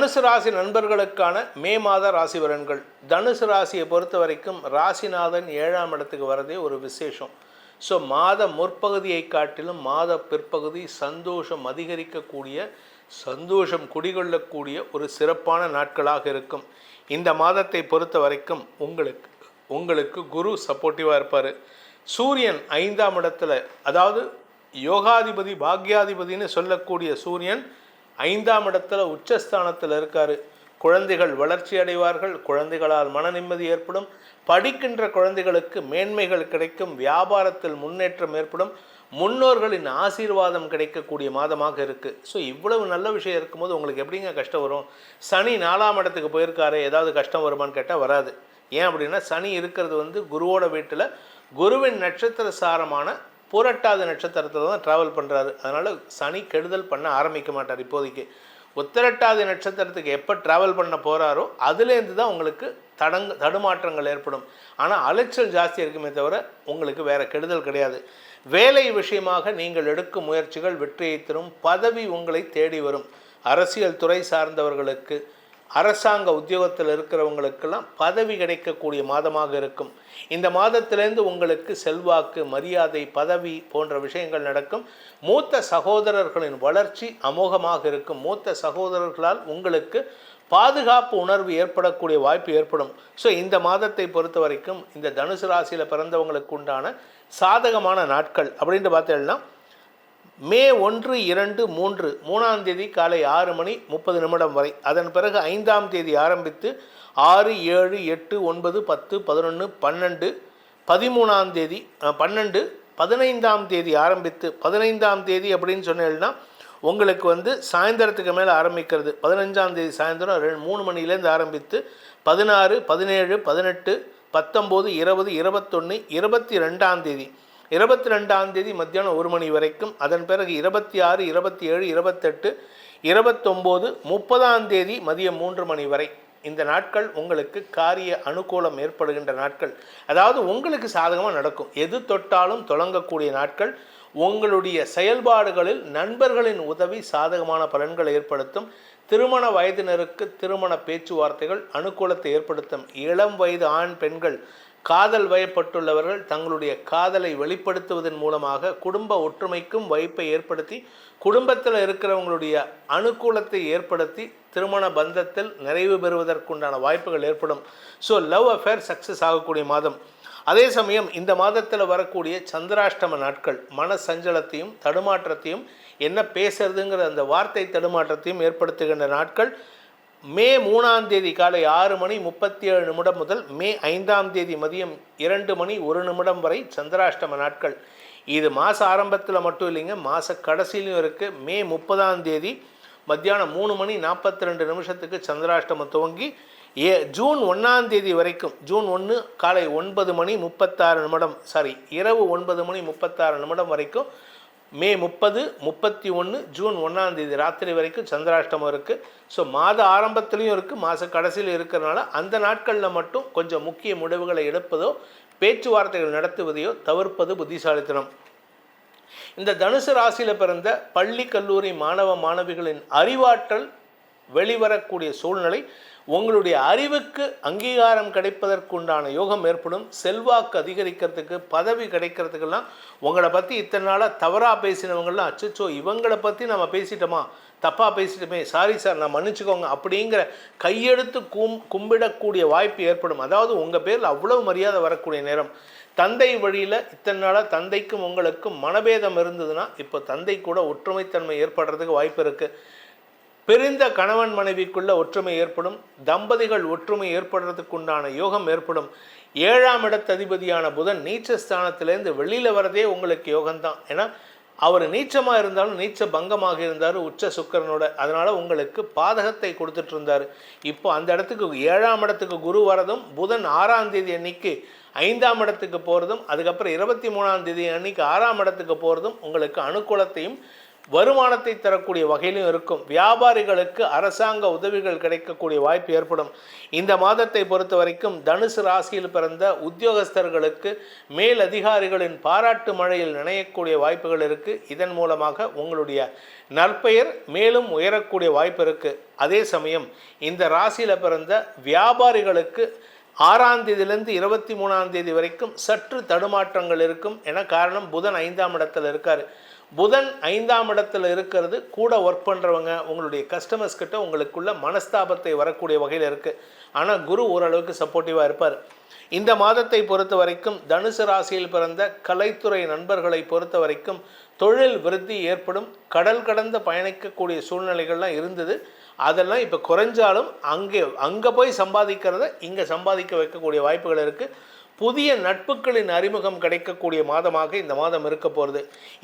தனுசு ராசி நண்பர்களுக்கான மே மாத ராசி பலன்கள். தனுசு ராசியை பொறுத்த வரைக்கும் ராசிநாதன் ஏழாம் இடத்துக்கு வரதே ஒரு விசேஷம். ஸோ மாத முற்பகுதியை காட்டிலும் மாத பிற்பகுதி சந்தோஷம் அதிகரிக்கக்கூடிய சந்தோஷம் குடிகொள்ளக்கூடிய ஒரு சிறப்பான நாட்களாக இருக்கும். இந்த மாதத்தை பொறுத்த வரைக்கும் உங்களுக்கு உங்களுக்கு குரு சப்போர்ட்டிவாக இருப்பார். சூரியன் ஐந்தாம் இடத்துல அதாவது யோகாதிபதி பாக்யாதிபதினு சொல்லக்கூடிய சூரியன் ஐந்தாம் இடத்துல உச்சஸ்தானத்தில் இருக்காரு. குழந்தைகள் வளர்ச்சி அடைவார்கள். குழந்தைகளால் மன நிம்மதி ஏற்படும். படிக்கின்ற குழந்தைகளுக்கு மேன்மைகள் கிடைக்கும். வியாபாரத்தில் முன்னேற்றம் ஏற்படும். முன்னோர்களின் ஆசீர்வாதம் கிடைக்கக்கூடிய மாதமாக இருக்குது ஸோ இவ்வளவு நல்ல விஷயம் இருக்கும்போது உங்களுக்கு எப்படிங்க கஷ்டம் வரும்? சனி நாலாம் இடத்துக்கு போயிருக்காரு ஏதாவது கஷ்டம் வருமான்னு கேட்டால் வராது. ஏன் அப்படின்னா சனி இருக்கிறது வந்து குருவோட வீட்டில் குருவின் நட்சத்திர சாரமான புரட்டாத நட்சத்திரத்தில் தான் ட்ராவல் பண்ணுறாரு அதனால் சனி கெடுதல் பண்ண ஆரம்பிக்க மாட்டார் இப்போதைக்கு. உத்திரட்டாதி நட்சத்திரத்துக்கு எப்போ ட்ராவல் பண்ண போகிறாரோ அதுலேருந்து தான் உங்களுக்கு தடங்கு தடுமாற்றங்கள் ஏற்படும். ஆனால் அலைச்சல் ஜாஸ்தி இருக்குமே தவிர உங்களுக்கு வேறு கெடுதல் கிடையாது. வேலை விஷயமாக நீங்கள் எடுக்கும் முயற்சிகள் வெற்றியை தரும். பதவி உங்களை தேடி வரும். அரசியல் துறை சார்ந்தவர்களுக்கு அரசாங்க உத்தியோகத்தில் இருக்கிறவங்களுக்கெல்லாம் பதவி கிடைக்கக்கூடிய மாதமாக இருக்கும். இந்த மாதத்திலேருந்து உங்களுக்கு செல்வாக்கு மரியாதை பதவி போன்ற விஷயங்கள் நடக்கும். மூத்த சகோதரர்களின் வளர்ச்சி அமோகமாக இருக்கும். மூத்த சகோதரர்களால் உங்களுக்கு பாதுகாப்பு உணர்வு ஏற்படக்கூடிய வாய்ப்பு ஏற்படும். ஸோ இந்த மாதத்தை பொறுத்த வரைக்கும் இந்த தனுசு ராசியில் பிறந்தவங்களுக்கு உண்டான சாதகமான நாட்கள் அப்படின்ட்டு பார்த்தீங்கன்னா மே ஒன்று இரண்டு மூன்று மூணாம் தேதி காலை ஆறு மணி முப்பது நிமிடம் வரை. அதன் பிறகு ஐந்தாம் தேதி ஆரம்பித்து ஆறு ஏழு எட்டு ஒன்பது பத்து பதினொன்று பன்னெண்டு பதிமூணாம் தேதி பன்னெண்டு பதினைந்தாம் தேதி ஆரம்பித்து பதினைந்தாம் தேதி அப்படின்னு சொன்னேன்னா உங்களுக்கு வந்து சாயந்தரத்துக்கு மேலே ஆரம்பிக்கிறது. பதினஞ்சாம் தேதி சாயந்தரம் ரெண்டு மூணு மணிலேருந்து ஆரம்பித்து பதினாறு பதினேழு பதினெட்டு பத்தொம்போது இருபது இருபத்தொன்று இருபத்தி ரெண்டாம் தேதி. இருபத்தி ரெண்டாம் தேதி மத்தியானம் ஒரு மணி வரைக்கும் அதன் பிறகு இருபத்தி ஆறு இருபத்தி ஏழு இருபத்தெட்டு இருபத்தொம்போது முப்பதாம் தேதி மதியம் மூன்று மணி வரை. இந்த நாட்கள் உங்களுக்கு காரிய அனுகூலம் ஏற்படுகின்ற நாட்கள். அதாவது உங்களுக்கு சாதகமாக நடக்கும். எது தொட்டாலும் தொடங்கக்கூடிய நாட்கள். உங்களுடைய செயல்பாடுகளில் நண்பர்களின் உதவி சாதகமான பலன்களை ஏற்படுத்தும். திருமண வயதினருக்கு திருமண பேச்சுவார்த்தைகள் அனுகூலத்தை ஏற்படுத்தும். இளம் வயது ஆண் பெண்கள் காதல் வயப்பட்டுள்ளவர்கள் தங்களுடைய காதலை வெளிப்படுத்துவதன் மூலமாக குடும்ப ஒற்றுமைக்கும் வாய்ப்பை ஏற்படுத்தி குடும்பத்தில் இருக்கிறவங்களுடைய அனுகூலத்தை ஏற்படுத்தி திருமண பந்தத்தில் நிறைவு பெறுவதற்குண்டான வாய்ப்புகள் ஏற்படும். ஸோ லவ் அஃபேர் சக்ஸஸ் ஆகக்கூடிய மாதம். அதே சமயம் இந்த மாதத்தில் வரக்கூடிய சந்திராஷ்டம நாட்கள் மன சஞ்சலத்தையும் தடுமாற்றத்தையும் என்ன பேசுறதுங்கிற அந்த வார்த்தை தடுமாற்றத்தையும் ஏற்படுத்துகின்ற நாட்கள் மே மூணாம் தேதி காலை ஆறு மணி முப்பத்தி ஏழு நிமிடம் முதல் மே ஐந்தாம் தேதி மதியம் இரண்டு மணி ஒரு நிமிடம் வரை சந்திராஷ்டம நாட்கள். இது மாத ஆரம்பத்தில் மட்டும் இல்லைங்க மாத கடைசியிலும் இருக்குது மே முப்பதாம் தேதி மத்தியானம் மூணு மணி நாற்பத்தி ரெண்டு நிமிஷத்துக்கு சந்திராஷ்டமம் துவங்கி ஏ ஜூன் ஒன்றாம் தேதி வரைக்கும் ஜூன் ஒன்று காலை ஒன்பது மணி முப்பத்தாறு நிமிடம் சாரி இரவு ஒன்பது மணி முப்பத்தாறு நிமிடம் வரைக்கும் மே முப்பது முப்பத்தி ஒன்று ஜூன் ஒன்றாம் தேதி ராத்திரி வரைக்கும் சந்திராஷ்டமம் இருக்குது ஸோ மாத ஆரம்பத்துலேயும் இருக்குது மாத கடைசியில் இருக்கிறனால அந்த நாட்களில் மட்டும் கொஞ்சம் முக்கிய முடிவுகளை எடுப்பதோ பேச்சுவார்த்தைகள் நடத்துவதையோ தவிர்ப்பது புத்திசாலித்தனம். இந்த தனுசு ராசியில் பிறந்த பள்ளி கல்லூரி மாணவ மாணவிகளின் அறிவாற்றல் வெளிவரக்கூடிய சூழ்நிலை உங்களுடைய அறிவுக்கு அங்கீகாரம் கிடைப்பதற்குண்டான யோகம் ஏற்படும். செல்வாக்கு அதிகரிக்கிறதுக்கு பதவி கிடைக்கிறதுக்கெல்லாம் உங்களை பற்றி இத்தனை நாளாக தவறாக பேசினவங்களாம் அச்சோ இவங்களை பற்றி நம்ம பேசிட்டோமா? தப்பாக பேசிட்டோமே சாரி சார் நான் மன்னிச்சுக்கோங்க அப்படிங்கிற கையெடுத்து கும் கும்பிடக்கூடிய வாய்ப்பு ஏற்படும். அதாவது உங்கள் பேரில் அவ்வளவு மரியாதை வரக்கூடிய நேரம். தந்தை வழியில் இத்தனை நாளாக தந்தைக்கும் உங்களுக்கும் மனபேதம் இருந்ததுன்னா இப்போ தந்தை கூட ஒற்றுமைத்தன்மை ஏற்படுறதுக்கு வாய்ப்பு இருக்குது பிரிந்த கணவன் மனைவிக்குள்ள ஒற்றுமை ஏற்படும் தம்பதிகள் ஒற்றுமை ஏற்படுறதுக்கு உண்டான யோகம் ஏற்படும். ஏழாம் இடத்ததிபதியான புதன் நீச்ச ஸ்தானத்திலேருந்து வெளியில் வரதே உங்களுக்கு யோகம்தான். ஏன்னா அவர் நீச்சமாக இருந்தாலும் நீச்ச பங்கமாக இருந்தார் உச்ச சுக்கரனோட. அதனால் உங்களுக்கு பாதகத்தை கொடுத்துட்டு இருந்தார் இப்போ அந்த இடத்துக்கு ஏழாம் இடத்துக்கு குரு வரதும் புதன் ஆறாம் தேதி அன்னைக்கு ஐந்தாம் இடத்துக்கு போகிறதும் அதுக்கப்புறம் இருபத்தி மூணாம் தேதி அன்னைக்கு ஆறாம் இடத்துக்கு போகிறதும் உங்களுக்கு அனுகூலத்தையும் வருமானத்தை தரக்கூடிய வகையிலும் இருக்கும். வியாபாரிகளுக்கு அரசாங்க உதவிகள் கிடைக்கக்கூடிய வாய்ப்பு ஏற்படும். இந்த மாதத்தை பொறுத்த வரைக்கும் தனுசு ராசியில் பிறந்த உத்தியோகஸ்தர்களுக்கு மேல் அதிகாரிகளின் பாராட்டு மழையில் நினையக்கூடிய வாய்ப்புகள் இருக்குது இதன் மூலமாக உங்களுடைய நற்பெயர் மேலும் உயரக்கூடிய வாய்ப்பு இருக்குது அதே சமயம் இந்த ராசியில் பிறந்த வியாபாரிகளுக்கு ஆறாம் தேதியிலிருந்து இருபத்தி மூணாம் தேதி வரைக்கும் சற்று தடுமாற்றங்கள் இருக்கும். என காரணம் புதன் ஐந்தாம் இடத்தில் இருக்கார். புதன் ஐந்தாம் இடத்துல இருக்கிறது கூட ஒர்க் பண்ணுறவங்க உங்களுடைய கஸ்டமர்ஸ் கிட்ட உங்களுக்குள்ள மனஸ்தாபத்தை வரக்கூடிய வகையில் இருக்குது ஆனால் குரு ஓரளவுக்கு சப்போர்ட்டிவாக இருப்பார். இந்த மாதத்தை பொறுத்த வரைக்கும் தனுசு ராசியில் பிறந்த கலைத்துறை நண்பர்களை பொறுத்த வரைக்கும் தொழில் விருத்தி ஏற்படும். கடல் கடந்த பயணிக்கக்கூடிய சூழ்நிலைகள்லாம் இருந்தது. அதெல்லாம் இப்போ குறைஞ்சாலும் அங்கே அங்கே போய் சம்பாதிக்கிறத இங்கே சம்பாதிக்க வைக்கக்கூடிய வாய்ப்புகள் இருக்குது புதிய நட்புகளின் அறிமுகம் கிடைக்கக்கூடிய மாதமாக இந்த மாதம் இருக்க போகிறது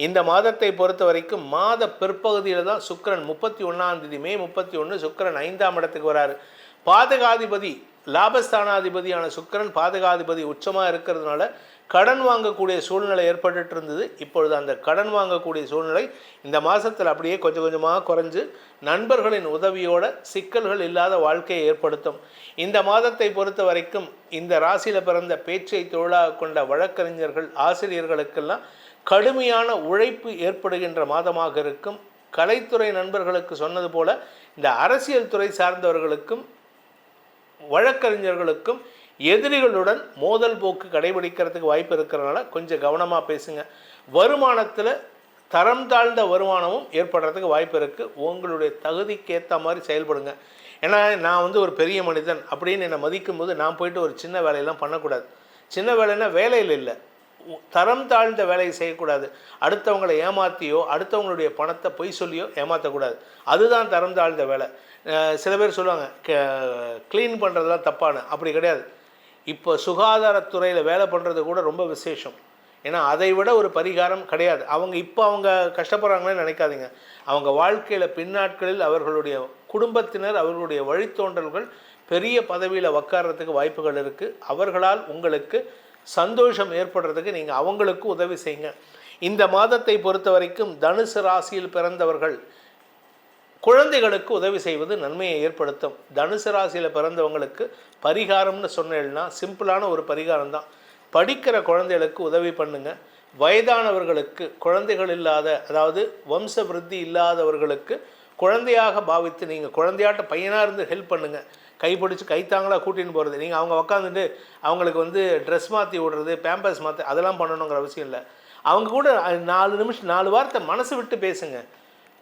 இந்த மாதத்தை பொறுத்த வரைக்கும் மாத பிற்பகுதியில் தான் சுக்கிரன் முப்பத்தி ஒன்றாம் தேதி மே முப்பத்தி ஒன்று சுக்கிரன் ஐந்தாம் இடத்துக்கு வராரு. பாதகாதிபதி லாபஸ்தானாதிபதியான சுக்கரன் பாதகாதிபதி உச்சமாக இருக்கிறதுனால கடன் வாங்கக்கூடிய சூழ்நிலை ஏற்பட்டுட்டு இருந்தது இப்பொழுது அந்த கடன் வாங்கக்கூடிய சூழ்நிலை இந்த மாதத்தில் அப்படியே கொஞ்சம் கொஞ்சமாக குறைஞ்சு நண்பர்களின் உதவியோட சிக்கல்கள் இல்லாத வாழ்க்கையை ஏற்படுத்தும். இந்த மாதத்தை பொறுத்த வரைக்கும் இந்த ராசியில் பிறந்த பேச்சை தொழிலாக கொண்ட வழக்கறிஞர்கள் ஆசிரியர்களுக்கெல்லாம் கடுமையான உழைப்பு ஏற்படுகின்ற மாதமாக இருக்கும். கலைத்துறை நண்பர்களுக்கு சொன்னது போல இந்த அரசியல் துறை சார்ந்தவர்களுக்கும் வழக்கறிஞர்களுக்கும் எதிரிகளுடன் மோதல் போக்கு கடைபிடிக்கிறதுக்கு வாய்ப்பு இருக்கிறனால கொஞ்சம் கவனமாக பேசுங்க. வருமானத்தில் தரம் தாழ்ந்த வருமானமும் ஏற்படுறதுக்கு வாய்ப்பு இருக்குது உங்களுடைய தகுதிக்கு ஏற்ற மாதிரி செயல்படுங்க. ஏன்னா நான் வந்து ஒரு பெரிய மனிதன் அப்படின்னு என்னை மதிக்கும் போது நான் போயிட்டு ஒரு சின்ன வேலையெல்லாம் பண்ணக்கூடாது. சின்ன வேலைன்னா வேலையில் இல்லை. தரம் தாழ்ந்த வேலையை செய்யக்கூடாது. அடுத்தவங்களை ஏமாற்றியோ அடுத்தவங்களுடைய பணத்தை பொய் சொல்லியோ ஏமாற்றக்கூடாது அதுதான் தரம் தாழ்ந்த வேலை. சில பேர் சொல்லுவாங்க க்ளீன் பண்ணுறதுலாம் தப்பான அப்படி கிடையாது. இப்போ சுகாதாரத்துறையில் வேலை பண்ணுறது கூட ரொம்ப விசேஷம். ஏன்னா அதை விட ஒரு பரிகாரம் கிடையாது. அவங்க இப்போ அவங்க கஷ்டப்படுறாங்கன்னு நினைக்காதீங்க. அவங்க வாழ்க்கையில் பின்னாட்களில் அவர்களுடைய குடும்பத்தினர் அவர்களுடைய வழித்தோன்றல்கள் பெரிய பதவியில் உக்கார்றதுக்கு வாய்ப்புகள் இருக்குது அவர்களால் உங்களுக்கு சந்தோஷம் ஏற்படுறதுக்கு நீங்கள் அவங்களுக்கு உதவி செய்யுங்க. இந்த மாதத்தை பொறுத்த வரைக்கும் தனுசு ராசியில் பிறந்தவர்கள் குழந்தைகளுக்கு உதவி செய்வது நன்மையை ஏற்படுத்தும். தனுசு ராசியில் பிறந்தவங்களுக்கு பரிகாரம்னு சொன்னேன்னா சிம்பிளான ஒரு பரிகாரம் தான். படிக்கிற குழந்தைகளுக்கு உதவி பண்ணுங்க. வயதானவர்களுக்கு குழந்தைகள் இல்லாத அதாவது வம்ச விருத்தி இல்லாதவர்களுக்கு குழந்தையாக பாவித்து நீங்கள் குழந்தையாட்ட பையனாக இருந்து ஹெல்ப் பண்ணுங்க. கைப்பிடிச்சி கைத்தாங்களாக கூட்டின்னு போகிறது நீங்கள் அவங்க உக்காந்துட்டு அவங்களுக்கு வந்து ட்ரெஸ் மாற்றி விடுறது பேம்பர்ஸ் மாற்றி அதெல்லாம் பண்ணணுங்கிற அவசியம் இல்லை. அவங்க கூட நாலு நிமிஷம் நாலு வார்த்தை மனசு விட்டு பேசுங்க.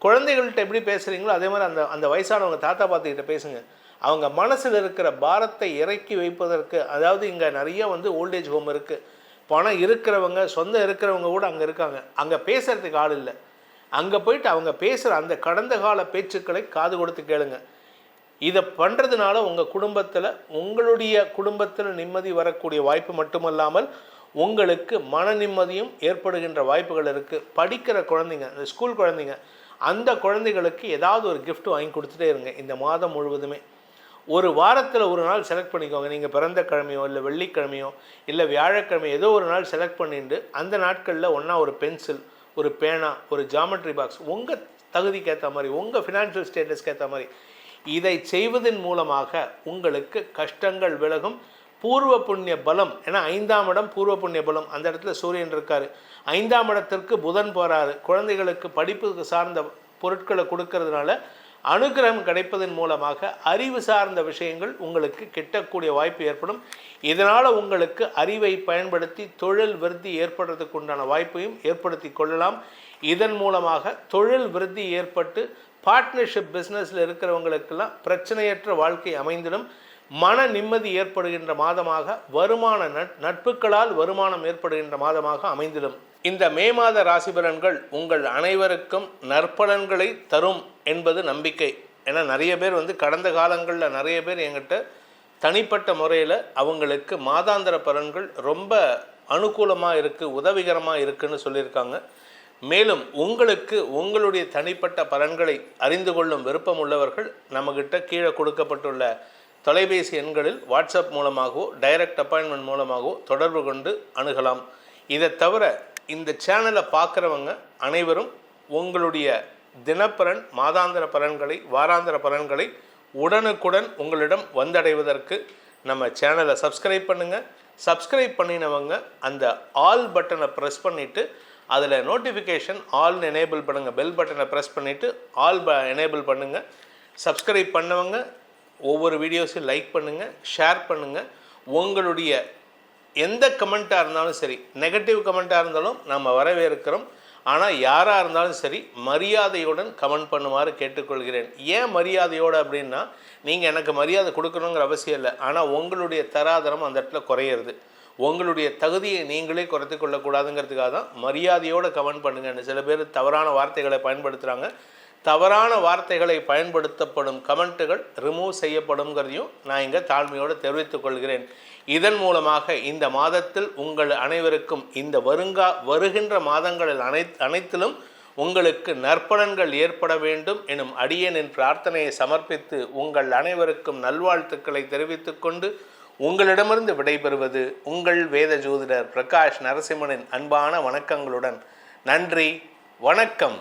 குழந்தைகள்கிட்ட எப்படி பேசுகிறீங்களோ அதே மாதிரி அந்த அந்த வயசானவங்க தாத்தா பாட்டிக்கிட்ட பேசுங்க. அவங்க மனசில் இருக்கிற பாரத்தை இறக்கி வைப்பதற்கு அதாவது இங்கே நிறைய வந்து ஓல்டேஜ் ஹோம் இருக்குது பணம் இருக்கிறவங்க சொந்தம் இருக்கிறவங்க கூட அங்கே இருக்காங்க. அங்கே பேசுகிறதுக்கு ஆள் இல்லை. அங்கே போயிட்டு அவங்க பேசுகிற அந்த கடந்த கால பேச்சுக்களை காது கொடுத்து கேளுங்க. இதை பண்ணுறதுனால உங்கள் குடும்பத்தில் உங்களுடைய குடும்பத்தில் நிம்மதி வரக்கூடிய வாய்ப்பு மட்டுமல்லாமல் உங்களுக்கு மன நிம்மதியும் ஏற்படுகின்ற வாய்ப்புகள் இருக்குது படிக்கிற குழந்தைங்க இந்த ஸ்கூல் குழந்தைங்க அந்த குழந்தைகளுக்கு ஏதாவது ஒரு கிஃப்ட் வாங்கி கொடுத்துட்டே இருங்க இந்த மாதம் முழுவதுமே. ஒரு வாரத்தில் ஒரு நாள் செலக்ட் பண்ணிக்கோங்க. நீங்கள் பிறந்த கிழமையோ இல்லை வெள்ளிக்கிழமையோ இல்லை வியாழக்கிழமை ஏதோ ஒரு நாள் செலக்ட் பண்ணிட்டு அந்த நாட்களில் ஒன்றா ஒரு பென்சில் ஒரு பேனா ஒரு ஜாமெட்ரி பாக்ஸ் உங்கள் தகுதிக்கு ஏற்ற மாதிரி உங்கள் ஃபினான்ஷியல் ஸ்டேட்டஸ்க்கு ஏற்ற மாதிரி இதை செய்வதன் மூலமாக உங்களுக்கு கஷ்டங்கள் விலகும் பூர்வ புண்ணிய பலம். ஏன்னா ஐந்தாம் இடம் பூர்வ புண்ணிய பலம். அந்த இடத்துல சூரியன் இருக்கார். ஐந்தாம் இடத்திற்கு புதன் போகிறாரு குழந்தைகளுக்கு படிப்புக்கு சார்ந்த பொருட்களை கொடுக்கறதுனால அனுகிரகம் கிடைப்பதன் மூலமாக அறிவு சார்ந்த விஷயங்கள் உங்களுக்கு கிட்டக்கூடிய வாய்ப்பு ஏற்படும். இதனால் உங்களுக்கு அறிவை பயன்படுத்தி தொழில் விருத்தி ஏற்படுறதுக்கு உண்டான வாய்ப்பையும் ஏற்படுத்தி கொள்ளலாம். இதன் மூலமாக தொழில் விருத்தி ஏற்பட்டு பார்ட்னர்ஷிப் பிஸ்னஸில் இருக்கிறவங்களுக்கெல்லாம் பிரச்சனையற்ற வாழ்க்கை அமைந்திடும். மன நிம்மதி ஏற்படுகின்ற மாதமாக வருமான நட் நட்புகளால் வருமானம் ஏற்படுகின்ற மாதமாக அமைந்திடும். இந்த மே மாத ராசி பலன்கள் உங்கள் அனைவருக்கும் நற்பலன்களை தரும் என்பது நம்பிக்கை. ஏன்னா நிறைய பேர் வந்து கடந்த காலங்களில் நிறைய பேர் என்கிட்ட தனிப்பட்ட முறையில் அவங்களுக்கு மாதாந்திர பலன்கள் ரொம்ப அனுகூலமாக இருக்குது உதவிகரமாக இருக்குன்னு சொல்லியிருக்காங்க. மேலும் உங்களுக்கு உங்களுடைய தனிப்பட்ட பலன்களை அறிந்து கொள்ளும் விருப்பம் உள்ளவர்கள் நம்மக்கிட்ட கீழே கொடுக்கப்பட்டுள்ள தொலைபேசி எண்களில் வாட்ஸ்அப் மூலமாகவோ டைரக்ட் அப்பாயின்மெண்ட் மூலமாகவோ தொடர்பு கொண்டு அணுகலாம். இதை தவிர இந்த சேனலை பார்க்குறவங்க அனைவரும் உங்களுடைய தினப்பலன் மாதாந்திர பலன்களை வாராந்திர பலன்களை உடனுக்குடன் உங்களிடம் வந்தடைவதற்கு நம்ம சேனலை சப்ஸ்கிரைப் பண்ணுங்கள் சப்ஸ்கிரைப் பண்ணினவங்க அந்த ஆல் பட்டனை ப்ரெஸ் பண்ணிவிட்டு அதில் நோட்டிஃபிகேஷன் ஆல் எனேபிள் பண்ணுங்கள் பெல் பட்டனை ப்ரெஸ் பண்ணிவிட்டு ஆல் ப எனேபிள் பண்ணுங்கள் சப்ஸ்கிரைப் பண்ணவங்க ஒவ்வொரு வீடியோஸையும் லைக் பண்ணுங்கள் ஷேர் பண்ணுங்கள் உங்களுடைய எந்த கமெண்ட்டாக இருந்தாலும் சரி நெகட்டிவ் கமெண்ட்டாக இருந்தாலும் நம்ம வரவேற்கிறோம். ஆனால் யாராக இருந்தாலும் சரி மரியாதையுடன் கமெண்ட் பண்ணுமாறு கேட்டுக்கொள்கிறேன். ஏன் மரியாதையோடு அப்படின்னா நீங்கள் எனக்கு மரியாதை கொடுக்கணுங்கிற அவசியம் இல்லை. ஆனால் உங்களுடைய தராதரம் அந்த இடத்துல குறையிறது. உங்களுடைய தகுதியை நீங்களே குறைத்து கொள்ளக்கூடாதுங்கிறதுக்காக தான் மரியாதையோடு கமெண்ட் பண்ணுங்கன்னு. சில பேர் தவறான வார்த்தைகளை பயன்படுத்துகிறாங்க தவறான வார்த்தைகளை பயன்படுத்தப்படும் கமெண்ட்டுகள் ரிமூவ் செய்யப்படுங்கிறதையும் நான் இங்கே தாழ்மையோடு தெரிவித்துக் கொள்கிறேன். இதன் மூலமாக இந்த மாதத்தில் உங்கள் அனைவருக்கும் இந்த வருங்கா வருகின்ற மாதங்களில் அனை அனைத்திலும் உங்களுக்கு நற்பலன்கள் ஏற்பட வேண்டும் எனும் அடியனின் பிரார்த்தனையை சமர்ப்பித்து உங்கள் அனைவருக்கும் நல்வாழ்த்துக்களை தெரிவித்துக்கொண்டு உங்களிடமிருந்து விடைபெறுவது உங்கள் வேத ஜோதிடர் பிரகாஷ் நரசிம்மனின் அன்பான வணக்கங்களுடன். நன்றி வணக்கம்.